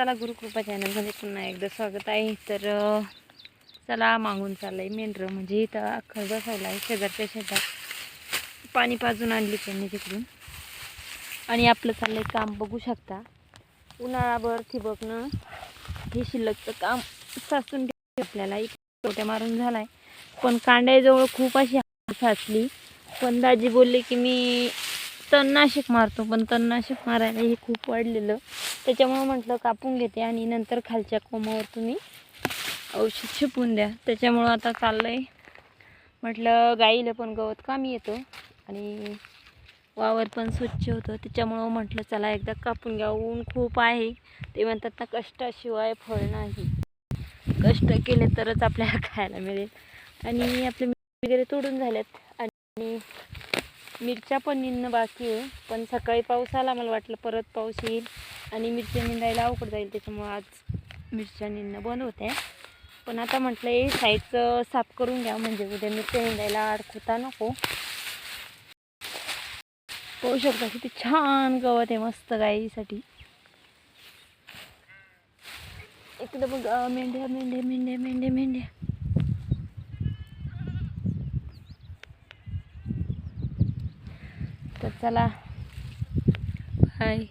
चला गुरुकृपा चॅनलमध्ये पुन्हा एकदा स्वागत आहे. तर चला मागून चाललं आहे मेंढरं म्हणजे इथं अख्खा बसवला आहे शेजारच्या शेतात पाणी पाजून आणली त्यांनी तिकडून. आणि आपलं चाललं आहे काम बघू शकता. उन्हाळाभर ठिबकनं हे शिल्लकचं काम साचून ठेवलं आपल्याला. इथे छोट्या मारून झाला आहे पण कांड्याजवळ खूप अशी साचली. पण दाजी बोलले की मी तणनाशक मारतो पण तणनाशक मारायला हे खूप वाढलेलं. त्याच्यामुळं म्हटलं कापून घेते आणि नंतर खालच्या कोमावर तुम्ही औषध शिपून द्या. त्याच्यामुळं आता चाललं आहे म्हटलं गाईला पण गवत कामी येतं आणि वावर पण स्वच्छ होतं. त्याच्यामुळं म्हटलं चला एकदा कापून घ्या. ऊन खूप आहे. ते म्हणतात ना कष्टाशिवाय फळ नाही. कष्ट केले तरच आपल्याला खायला मिळेल. आणि आपले वगैरे तोडून झाल्यात. आणि मिरच्या पण निंदणं बाकी आहे. पण सकाळी पाऊस आला मला वाटलं परत पाऊस येईल. आणि मिरच्या निंदायला अवघड जाईल त्याच्यामुळं आज मिरच्या निंदणं बंद होत्या पण आता म्हटलं हे साईडचं साफ करून घ्या म्हणजे उद्या मिरच्या निंदायला अडकता नको. पाहू शकता किती छान गवत आहे मस्त गाईसाठी. एकदम बघ मेंढ्या मेंढ्या मेंढ्या मेंढ्या मेंढ्या. तर चला. बाय